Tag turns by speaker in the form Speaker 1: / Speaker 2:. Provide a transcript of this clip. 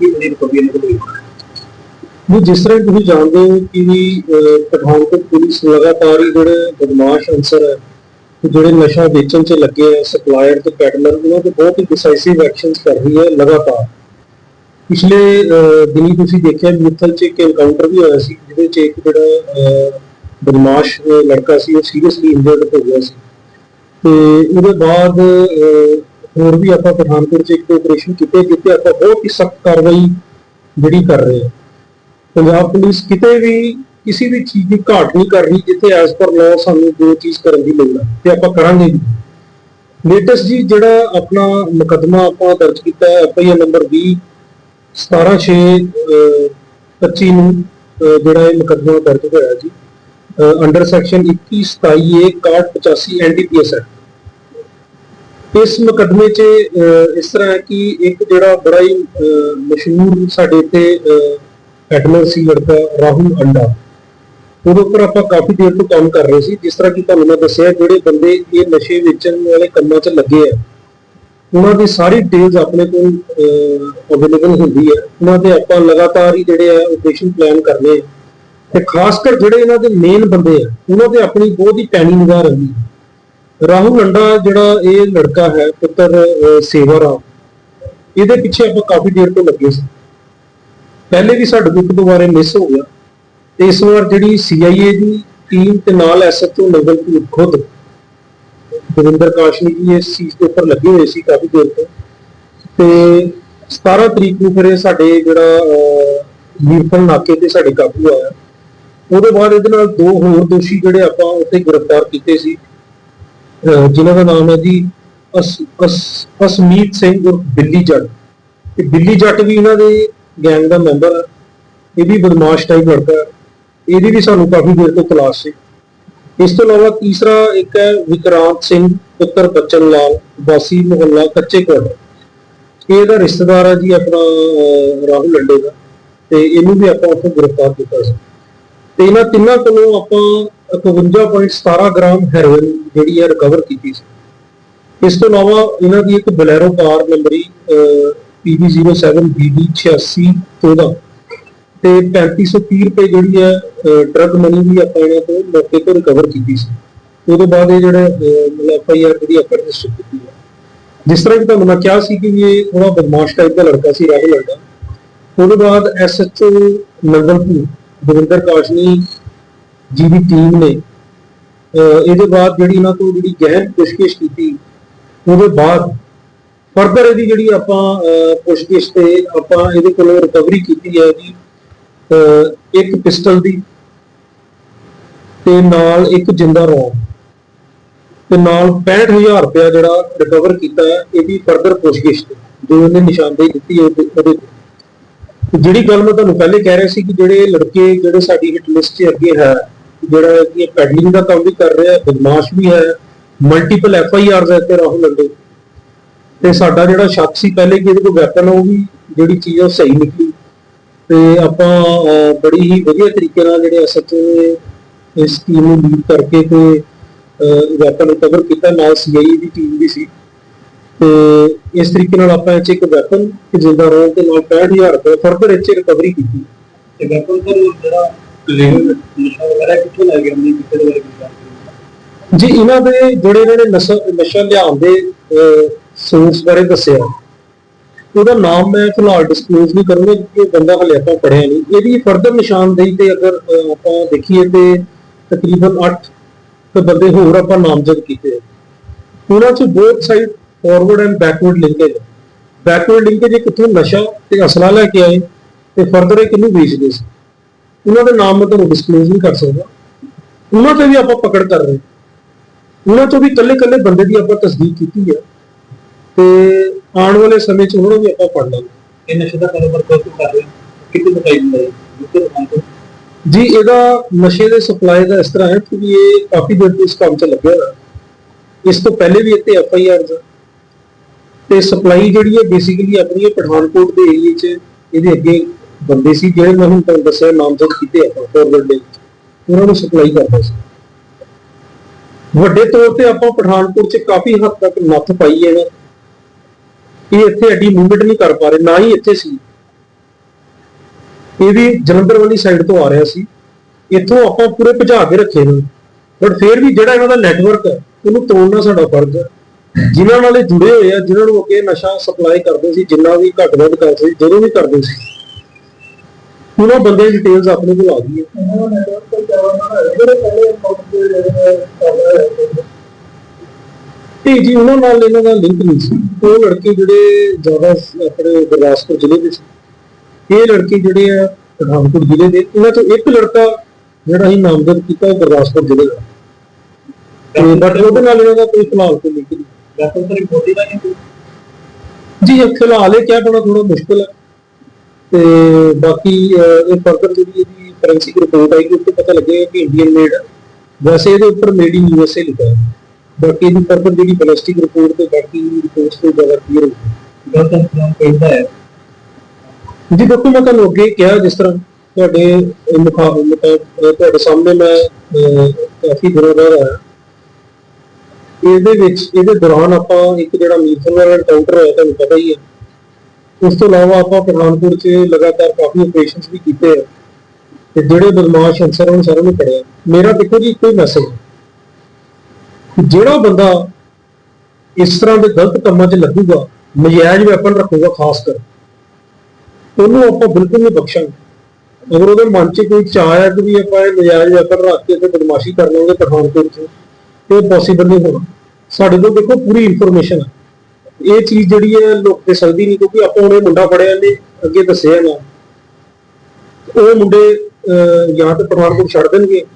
Speaker 1: ਕੀ ਬੜੀ ਰਿਕਵਰੀ ਇਹਨਾਂ ਕੋਲ ਹੋਈ
Speaker 2: ਵੀ ਜਿਸ ਤਰ੍ਹਾਂ ਤੁਸੀਂ ਜਾਣਦੇ ਹੋ ਕਿ ਪਠਾਨਕੋਟ ਪੁਲਿਸ ਲਗਾਤਾਰ ਹੀ ਜਿਹੜੇ ਬਦਮਾਸ਼ ਅਨਸਰ ਹੈ ਜਿਹੜੇ ਨਸ਼ਾ ਵੇਚਣ 'ਚ ਲੱਗੇ ਆ ਸਪਲਾਇਰ ਤੇ ਪੈਡਲਰ ਉਹਨਾਂ ਤੇ ਬਹੁਤ ਹੀ ਡਿਸਾਈਸਿਵ ਐਕਸ਼ਨਸ ਕਰ ਰਹੀ ਹੈ ਲਗਾਤਾਰ। ਪਿਛਲੇ ਦਿਨੀ ਤੁਸੀਂ ਦੇਖਿਆ ਮਿੱਥਲ 'ਚ ਇੱਕ ਐਨਕਾਊਂਟਰ ਵੀ ਹੋਇਆ ਸੀ ਜਿਹਦੇ 'ਚ ਇੱਕ ਜਿਹੜਾ ਅਹ, ਬਦਮਾਸ਼ ਲੜਕਾ ਸੀ ਉਹ ਸੀਰੀਅਸਲੀ ਇੰਜਰਡ ਹੋ ਗਿਆ ਸੀ। ਤੇ ਉਹਦੇ ਬਾਅਦ ਹੋਰ ਵੀ ਆਪਾਂ ਪਠਾਨਕੋਟ 'ਚ ਇੱਕ ਆਪਰੇਸ਼ਨ ਕੀਤੇ ਜਿੱਥੇ ਆਪਾਂ ਬਹੁਤ ਹੀ ਸਖਤ ਕਾਰਵਾਈ ਜਿਹੜੀ ਕਰ ਰਹੇ ਹਾਂ। ਪੰਜਾਬ ਪੁਲਿਸ ਕਿਤੇ ਵੀ ਕਿਸੇ ਵੀ ਚੀਜ਼ ਦੀ ਘਾਟ ਨਹੀਂ ਕਰ ਰਹੀ ਜਿੱਥੇ ਐਸ ਪਰ ਲਾਅ ਸਾਨੂੰ ਦੋ ਚੀਜ਼ ਕਰਨ ਦੀ ਲੋੜ ਹੈ, ਤੇ ਆਪਾਂ ਕਰਾਂਗੇ ਵੀ। ਲੇਟੈਸਟ ਜੀ ਜਿਹੜਾ ਆਪਣਾ ਮੁਕੱਦਮਾ ਆਪਾਂ ਦਰਜ ਕੀਤਾ ਹੈ ਐਫਆਈਆਰ ਨੰਬਰ 20 176 25 ਨੂੰ ਜਿਹੜਾ ਇਹ ਮੁਕੱਦਮਾ ਦਰਜ ਹੋਇਆ ji under section 21 27 A 6185 NDPS act ਇਸ ਮੁਕੱਦਮੇ 'ਚ ਇਸ ਤਰ੍ਹਾਂ ਹੈ ਕਿ ਇੱਕ ਜਿਹੜਾ ਬੜਾ ਹੀ ਮਸ਼ਹੂਰ ਸਾਡੇ ਇੱਥੇ ਪੈਡਲਰ ਸੀ ਲੜਕਾ ਰਾਹੁਲ ਅੰਡਾ। ਉਹਦੇ ਉੱਪਰ ਆਪਾਂ ਕਾਫੀ ਦੇਰ ਤੋਂ ਕੰਮ ਕਰ ਰਹੇ ਸੀ। ਜਿਸ ਤਰ੍ਹਾਂ ਕਿ ਤੁਹਾਨੂੰ ਮੈਂ ਦੱਸਿਆ, ਜਿਹੜੇ ਬੰਦੇ ਇਹ ਨਸ਼ੇ ਵੇਚਣ ਵਾਲੇ ਕੰਮਾਂ 'ਚ ਲੱਗੇ ਆ, ਉਹਨਾਂ ਦੀ ਸਾਰੀ ਡਿਟੇਲਸ ਆਪਣੇ ਕੋਲ ਅਵੇਲੇਬਲ ਹੁੰਦੀ ਹੈ। ਉਹਨਾਂ ਦੇ ਆਪਾਂ ਲਗਾਤਾਰ ਹੀ ਜਿਹੜੇ ਆ ਆਪਰੇਸ਼ਨ ਪਲਾਨ ਕਰਨੇ ਆ। ਤੇ ਖਾਸ ਕਰ ਜਿਹੜੇ ਇਹਨਾਂ ਦੇ ਮੇਨ ਬੰਦੇ ਆ, ਉਹਨਾਂ ਤੇ ਆਪਣੀ ਬਹੁਤ ਹੀ ਪੈਣੀ ਨਿਗਾਹ ਰਹਿੰਦੀ ਹੈ। ਰਾਹੁਲ ਅੰਡਾ ਜਿਹੜਾ ਇਹ ਲੜਕਾ ਹੈ ਪੁੱਤਰ ਸੇਵਾ ਰਾਮ ਇਹਦੇ ਪਿੱਛੇ ਆਪਾਂ ਕਾਫੀ ਦੇਰ ਤੋਂ ਲੱਗੇ ਸੀ। ਪਹਿਲੇ ਵੀ ਸਾਡੇ ਕੋਲ ਦੁਬਾਰੇ ਮਿਸ ਹੋ ਗਿਆ। ਤੇ ਇਸ ਵਾਰ ਜਿਹੜੀ ਸੀਆਈਏ ਦੀ ਟੀਮ ਤੇ ਨਾਲ ਐਸਐਚਓ ਨਗਲ ਖੁਦ ਦਵਿੰਦਰ ਕਾਸ਼ਨੀ ਜੀ ਇਸ ਚੀਜ਼ ਦੇ ਉੱਪਰ ਲੱਗੇ ਹੋਏ ਸੀ ਕਾਫੀ ਦੇਰ ਤੋਂ। ਤੇ 17 ਤਰੀਕ ਨੂੰ ਫਿਰ ਇਹ ਸਾਡੇ ਜਿਹੜਾ ਅਹ, ਨਾਕੇ ਤੇ ਸਾਡੇ ਕਾਬੂ ਆਇਆ। ਉਹਦੇ ਬਾਅਦ ਇਹਦੇ ਨਾਲ ਦੋ ਹੋਰ ਦੋਸ਼ੀ ਜਿਹੜੇ ਆਪਾਂ ਉੱਥੇ ਗ੍ਰਿਫਤਾਰ ਕੀਤੇ ਸੀ। ਜਿਨ੍ਹਾਂ ਦਾ ਨਾਮ ਹੈ ਜੀ ਅਸ, ਅਸ- ਅਸਮੀਤ ਸਿੰਘ ਔਰ ਬਿੱਲੀ ਜੱਟ। ਤੇ ਬਿੱਲੀ ਜੱਟ ਵੀ ਇਹਨਾਂ ਦੇ ਗੈਂਗ ਦਾ ਮੈਂਬਰ ਹੈ ਇਹ ਵੀ ਬਦਮਾਸ਼ ਟਾਈਪ ਲੜਕਾ ਹੈ। ਇਹਦੀ ਵੀ ਸਾਨੂੰ ਕਾਫੀ ਦੇਰ ਤੋਂ ਤਲਾਸ਼ ਸੀ। ਇਸ ਤੋਂ ਇਲਾਵਾ ਤੀਸਰਾ ਇੱਕ ਹੈ ਵਿਕਰਾਂਤ ਸਿੰਘ ਪੁੱਤਰ ਬਚਨ ਲਾਲ, ਵਾਸੀ ਮੁਹੱਲਾ ਕੱਚੇ ਕੋਟ। ਇਹ ਇਹਦਾ ਰਿਸ਼ਤੇਦਾਰ ਹੈ ਜੀ ਆਪਣਾ ਰਾਹੁਲ ਲੰਡੇ ਦਾ। ਤੇ ਇਹਨੂੰ ਵੀ ਆਪਾਂ ਉੱਥੋਂ ਗ੍ਰਿਫਤਾਰ ਕੀਤਾ ਸੀ। ਤੇ ਇਹਨਾਂ ਤਿੰਨਾਂ ਕੋਲੋਂ ਆਪਾਂ 51.17 ਗ੍ਰਾਮ ਹੈਰੋਇਨ ਜਿਹੜੀ ਹੈ ਰਿਕਵਰ ਕੀਤੀ ਸੀ। ਇਸ ਤੋਂ ਇਲਾਵਾ ਇਹਨਾਂ ਦੀ ਇੱਕ ਬਲੈਰੋ ਕਾਰ ਨੰਬਰੀ PB07BD 8614 ਤੇ 3530 ਰੁਪਏ ਜਿਹੜੀ ਹੈ ਡਰਗ ਮਨੀ ਵੀ ਆਪਾਂ ਇਹਨਾਂ ਤੋਂ ਮੌਕੇ ਤੋਂ ਰਿਕਵਰ ਕੀਤੀ ਸੀ। ਉਹਦੇ ਬਾਅਦ ਇਹ ਜਿਹੜੇ ਅਹ, ਮਤਲਬ ਐਫਆਈਆਰ ਜਿਹੜੀ ਆਪਾਂ ਰਜਿਸਟਰ ਕੀਤੀ ਹੈ। ਜਿਸ ਤਰ੍ਹਾਂ ਕਿ ਤੁਹਾਨੂੰ ਮੈਂ ਕਿਹਾ ਸੀ ਕਿ ਇਹ ਥੋੜਾ ਬਦਮਾਸ਼ ਟਾਈਪ ਦਾ ਲੜਕਾ ਸੀ ਰਾਹੁਲ ਲੜਕਾ। ਉਹਦੇ ਬਾਅਦ ਐਸਐਚਓ ਨੰਗਲਪੁਰ ਦਵਿੰਦਰ ਕਾਸ਼ਨੀ ਜੀ ਦੀ ਟੀਮ ਨੇ ਇਹਦੇ ਬਾਅਦ ਜਿਹੜੀ ਇਹਨਾਂ ਤੋਂ ਜਿਹੜੀ ਗਹਿਨ ਪੁੱਛਗਿੱਛ ਕੀਤੀ ਉਹਦੇ ਬਾਅਦ ਫਰਦਰ ਇਹਦੀ ਜਿਹੜੀ ਆਪਾਂ ਪੁੱਛਗਿੱਛ ਤੇ ਆਪਾਂ ਇਹਦੇ ਕੋਲੋਂ ਰਿਕਵਰੀ ਕੀਤੀ ਹੈ ਜੀ ਅਹ, ਇੱਕ ਪਿਸਟਲ ਦੀ ਤੇ ਨਾਲ ਇੱਕ ਜਿੰਦਾ ਰੌਂਦ ਤੇ ਨਾਲ 65000 ਰੁਪਇਆ ਜਿਹੜਾ ਰਿਕਵਰ ਕੀਤਾ ਹੈ ਇਹਦੀ ਫਰਦਰ ਪੁੱਛਗਿੱਛ ਤੇ ਜੋ ਉਹਨੇ ਨਿਸ਼ਾਨਦੇਹੀ ਦਿੱਤੀ ਉਹਦੇ ਤੇ। ਜਿਹੜੀ ਗੱਲ ਮੈਂ ਤੁਹਾਨੂੰ ਪਹਿਲੇ ਕਹਿ ਰਿਹਾ ਸੀ ਕਿ ਜਿਹੜੇ ਲੜਕੇ ਜਿਹੜੇ ਸਾਡੀ ਹਿੱਟ ਲਿਸਟ 'ਚ ਅੱਗੇ ਹੈ ਜਿਹੜਾ ਕਿ ਪੈਡਲਿੰਗ ਦਾ ਕੰਮ ਵੀ ਕਰ ਰਿਹਾ ਹੈ, ਬਦਮਾਸ਼ ਵੀ ਹੈ ਮਲਟੀਪਲ ਐਫ ਆਈ ਆਰਸ ਹੈ ਤੇ ਰਾਹੁਲ ਲੰਡੇ ਤੇ ਸਾਡਾ ਜਿਹੜਾ ਸ਼ੱਕ ਸੀ, ਪਹਿਲੇ ਕਿ ਇਹਦੇ ਕੋਲ ਵੈਪਨ ਉਹ ਵੀ ਜਿਹੜੀ ਚੀਜ਼ ਉਹ ਸਹੀ ਨਿਕਲੀ। ਤੇ ਆਪਾਂ ਬੜੀ ਹੀ ਵਧੀਆ ਤਰੀਕੇ ਨਾਲ ਜਿਹੜੇ ਐਸਐਚਓ ਇਸ ਟੀਮ ਨੂੰ ਲੀਡ ਕਰਕੇ ਤੇ ਵੈਪਨ ਰਿਕਵਰ ਕੀਤਾ, ਨਾਲ ਸੀਆਈ ਦੀ ਟੀਮ ਵੀ ਸੀ। ਤੇ ਇਸ ਤਰੀਕੇ ਨਾਲ ਆਪਾਂ ਇਹ ਇੱਕ ਵੈਪਨ ਤੇ ਜਿੰਦਾ ਰੋਲ ਤੇ ਨਾਲ 65000 ਰੁਪਏ ਫਰਦਰ ਇਹ ਰਿਕਵਰੀ ਕੀਤੀ।
Speaker 1: ਤੇ ਵੈਪਨ ਸਰ ਜਿਹੜਾ
Speaker 2: ਜੀ, ਇਹਨਾਂ ਦੇ ਜਿਹੜੇ ਇਹਨਾਂ ਨੇ ਨਸ਼ਾ ਨਸ਼ਾ ਲਿਆਉਣ ਦੇ ਸੋਰਸ ਬਾਰੇ ਦੱਸਿਆ। ਉਹਦਾ ਨਾਮ ਮੈਂ ਫਿਲਹਾਲ ਡਿਸਕਲੋਜ਼ ਨਹੀਂ ਕਰੂੰਗਾ, ਕਿਉਂਕਿ ਉਹ ਬੰਦਾ ਹਲੇ ਆਪਾਂ ਪੜਿਆ ਨਹੀਂ। ਇਹਦੀ ਫਰਦਰ ਨਿਸ਼ਾਨਦੇਹੀ ਤੇ ਅਗਰ ਆਪਾਂ ਦੇਖੀਏ ਤੇ ਤਕਰੀਬਨ 8 ਤੇ ਬੰਦੇ ਹੋਰ ਆਪਾਂ ਨਾਮਜ਼ਦ ਕੀਤੇ ਆ। ਉਹਨਾਂ 'ਚ both side forward and backward linkage backward linkage ਕਿੱਥੋਂ ਨਸ਼ਾ ਤੇ ਅਸਲਾ ਲੈ ਕੇ ਆਏ, ਤੇ ਫਰਦਰ ਇਹ ਕਿਹਨੂੰ ਵੇਚਦੇ ਸੀ? ਉਹਨਾਂ ਦੇ ਨਾਮ ਮੈਂ ਤੁਹਾਨੂੰ ਡਿਸਕਲੋਜ਼ ਨਹੀਂ ਕਰ ਸਕਦਾ। ਉਹਨਾਂ ਤੇ ਵੀ ਆਪਾਂ ਪਕੜ ਕਰ ਰਹੇ। ਉਹਨਾਂ ਤੋਂ ਵੀ ਕੱਲੇ-ਕੱਲੇ ਬੰਦੇ ਦੀ ਆਪਾਂ ਤਸਦੀਕ ਕੀਤੀ ਹੈ। ਤੇ ਆਉਣ ਵਾਲੇ ਸਮੇਂ 'ਚ ਉਹਨਾਂ ਨੂੰ ਵੀ ਆਪਾਂ ਪੜ ਲਾਂਗੇ।
Speaker 1: ਇਹ ਨਸ਼ੇ ਦਾ ਕਾਰੋਬਾਰ ਤੋਂ ਕਰ ਰਹੇ? ਕਿੱਥੇ ਦਿਖਾਈ ਦਿੰਦਾ ਹੈ?
Speaker 2: ਜੀ ਇਹਦਾ ਨਸ਼ੇ ਦੇ ਸਪਲਾਈ ਦਾ ਇਸ ਤਰ੍ਹਾਂ ਹੈ ਕਿ ਇਹ ਕਾਫੀ ਦੇਰ ਤੋਂ ਇਸ ਕੰਮ 'ਚ ਲੱਗਿਆ ਹੋਇਆ ਇਸ ਤੋਂ ਪਹਿਲੇ ਵੀ ਇੱਥੇ ਐਫ ਆਈ ਆਰ ਤੇ ਸਪਲਾਈ ਜਿਹੜੀ ਹੈ ਬੇਸਿਕਲੀ ਆਪਣੀ ਪਠਾਨਕੋਟ ਦੇ ਏਰੀਏ 'ਚ ਇਹਦੇ ਅੱਗੇ ਬੰਦੇ ਸੀ ਜਿਹੜੇ ਮੈਂ ਹੁਣ ਤੁਹਾਨੂੰ ਦੱਸਿਆ ਨਾਮਜ਼ਦ ਕੀਤੇ ਆਪਾਂ ਫੋਰਵਰਡ ਦੇ ਉਹਨਾਂ ਨੂੰ ਸਪਲਾਈ ਕਰਦਾ ਸੀ। ਵੱਡੇ ਤੌਰ ਤੇ ਆਪਾਂ ਪਠਾਨਕੋਟ 'ਚ ਕਾਫੀ ਹੱਦ ਤੱਕ ਨੱਥ ਪਾਈ ਹੈ ਇਹ ਇੱਥੇ ਐਡੀ ਮੂਵਮੈਂਟ ਨਹੀਂ ਕਰ ਪਾ ਰਹੇ, ਨਾ ਹੀ ਇੱਥੇ ਸੀ। ਇਹ ਵੀ ਜਲੰਧਰ ਵਾਲੀ ਸਾਈਡ ਤੋਂ ਆ ਰਿਹਾ ਸੀ। ਇੱਥੋਂ ਆਪਾਂ ਪੂਰੇ ਭਜਾ ਕੇ ਰੱਖੇ ਨੇ। ਬਟ ਫਿਰ ਵੀ ਜਿਹੜਾ ਇਹਨਾਂ ਦਾ ਨੈਟਵਰਕ ਹੈ, ਉਹਨੂੰ ਤੋੜਨਾ ਸਾਡਾ ਫਰਜ਼ ਹੈ। ਜਿਨ੍ਹਾਂ ਨਾਲ ਇਹ ਜੁੜੇ ਹੋਏ ਆ, ਜਿਨ੍ਹਾਂ ਨੂੰ ਅੱਗੇ ਨਸ਼ਾ ਸਪਲਾਈ ਕਰਦੇ ਸੀ, ਜਿੰਨਾ ਵੀ ਘੱਟ ਵੱਧ ਕਰਦੇ ਸੀ, ਜਦੋਂ ਵੀ ਕਰਦੇ ਸੀ। ਉਹਨਾਂ ਬੰਦੇ ਦੀ ਡਿਟੇਲਸ ਆਪਣੇ ਕੋਲ ਆ ਗਈ ਹੈ ਤੇ ਜੀ ਉਹਨਾਂ ਨਾਲ ਇਹਨਾਂ ਦਾ ਲਿੰਕ ਨਹੀਂ ਸੀ। ਉਹ ਲੜਕੇ ਜਿਹੜੇ ਜ਼ਿਆਦਾ ਆਪਣੇ ਗੁਰਦਾਸਪੁਰ ਜ਼ਿਲ੍ਹੇ ਦੇ ਸੀ। ਇਹ ਲੜਕੇ ਜਿਹੜੇ ਆ ਪਠਾਨਕੋਟ ਜ਼ਿਲ੍ਹੇ ਦੇ ਇਹਨਾਂ ਤੋਂ ਇੱਕ ਲੜਕਾ ਜਿਹੜਾ ਹੀ ਨਾਮਜ਼ਦ ਕੀਤਾ ਉਹ ਗੁਰਦਾਸਪੁਰ ਜ਼ਿਲ੍ਹੇ ਦਾ। ਤੇ ਬਟ ਉਹਦੇ ਨਾਲ ਇਹਨਾਂ ਦਾ ਕੋਈ ਫਿਲਹਾਲ ਕੋਈ ਲਿੰਕ ਨਹੀਂ। ਜੀ ਫਿਲਹਾਲ ਇਹ ਕਿਹਾ ਥੋੜਾ ਥੋੜਾ ਮੁਸ਼ਕਲ ਹੈ। ਤੇ ਬਾਕੀ ਇਹ ਫਰਦਰ ਜਿਹੜੀ ਇਹਦੀ ਫੋਰੈਂਸਿਕ ਰਿਪੋਰਟ ਆਏਗੀ ਉਸ ਤੋਂ ਪਤਾ ਲੱਗੇਗਾ ਕਿ ਇੰਡੀਅਨ ਮੇਡ ਹੈ ਵੈਸੇ ਇਹਦੇ ਉੱਪਰ ਮੇਡ ਇਨ ਯੂਐਸਏ ਲਿਖਿਆ ਹੈ। ਬਾਕੀ ਇਹਦੀ ਫਰਦਰ ਜਿਹੜੀ ਬੈਲਿਸਟਿਕ ਰਿਪੋਰਟ ਤੇ ਬਾਕੀ ਰਿਪੋਰਟਸ ਤੋਂ ਜ਼ਿਆਦਾ ਕਲੀਅਰ ਹੋਊਗੀ
Speaker 1: ਗਲਤ ਇਨਫੋਰਮ ਕਰਦਾ ਹੈ।
Speaker 2: ਜੀ ਦੇਖੋ ਮੈਂ ਤੁਹਾਨੂੰ ਅੱਗੇ ਕਿਹਾ ਜਿਸ ਤਰ੍ਹਾਂ ਤੁਹਾਡੇ ਮੁਖਾਬਲੇ ਤੁਹਾਡੇ ਸਾਹਮਣੇ ਮੈਂ ਕਾਫੀ ਦਿਨਾਂ ਬਾਅਦ ਆਇਆ। ਇਹਦੇ ਵਿੱਚ ਇਹਦੇ ਦੌਰਾਨ ਆਪਾਂ ਇੱਕ ਜਿਹੜਾ ਵਾਲਾ ਐਨਕਾਊਂਟਰ ਹੋਇਆ ਤੁਹਾਨੂੰ ਪਤਾ ਹੀ ਹੈ। ਉਸ ਤੋਂ ਇਲਾਵਾ ਆਪਾਂ ਪਠਾਨਕੋਟ 'ਚ ਲਗਾਤਾਰ ਕਾਫੀ ਆਪਰੇਸ਼ਨਸ ਵੀ ਕੀਤੇ ਆ ਤੇ ਜਿਹੜੇ ਬਦਮਾਸ਼ ਅਨਸਰ ਉਹਨਾਂ ਸਾਰਿਆਂ ਨੂੰ ਫੜਿਆ ਮੇਰਾ ਦੇਖੋ ਜੀ, ਇੱਕੋ ਹੀ ਮੈਸੇਜ ਜਿਹੜਾ ਬੰਦਾ ਇਸ ਤਰ੍ਹਾਂ ਦੇ ਗਲਤ ਕੰਮਾਂ 'ਚ ਲੱਗੂਗਾ, ਨਜਾਇਜ਼ ਵੈਪਨ ਰੱਖੂਗਾ ਖਾਸ ਕਰ, ਉਹਨੂੰ ਆਪਾਂ ਬਿਲਕੁਲ ਨਹੀਂ ਬਖਸ਼ਾਂਗੇ। ਅਗਰ ਉਹਦੇ ਮਨ 'ਚ ਕੋਈ ਚਾਹ ਹੈ ਕਿ ਵੀ ਆਪਾਂ ਇਹ ਨਜਾਇਜ਼ ਵੈਪਨ ਰੱਖ ਕੇ ਤੇ ਬਦਮਾਸ਼ੀ ਕਰ ਲਵਾਂਗੇ ਪਠਾਨਕੋਟ 'ਚ ਇਹ ਪੋਸੀਬਲ ਨਹੀਂ ਹੋਣਾ। ਸਾਡੇ ਕੋਲ ਦੇਖੋ ਪੂਰੀ ਇਨਫੋਰਮੇਸ਼ਨ ਹੈ। ਇਹ ਚੀਜ਼ ਜਿਹੜੀ ਹੈ ਲੁਕ ਤੇ ਸਕਦੀ ਨਹੀਂ ਕਿਉਂਕਿ ਆਪਾਂ ਉਹਨੇ ਮੁੰਡਾ ਫੜਿਆ ਨੇ ਅੱਗੇ ਦੱਸਿਆ ਨਾ ਉਹ ਮੁੰਡੇ ਅਹ, ਜਾਂ ਤਾਂ ਪਠਾਨਕੋਟ ਛੱਡ ਦੇਣਗੇ।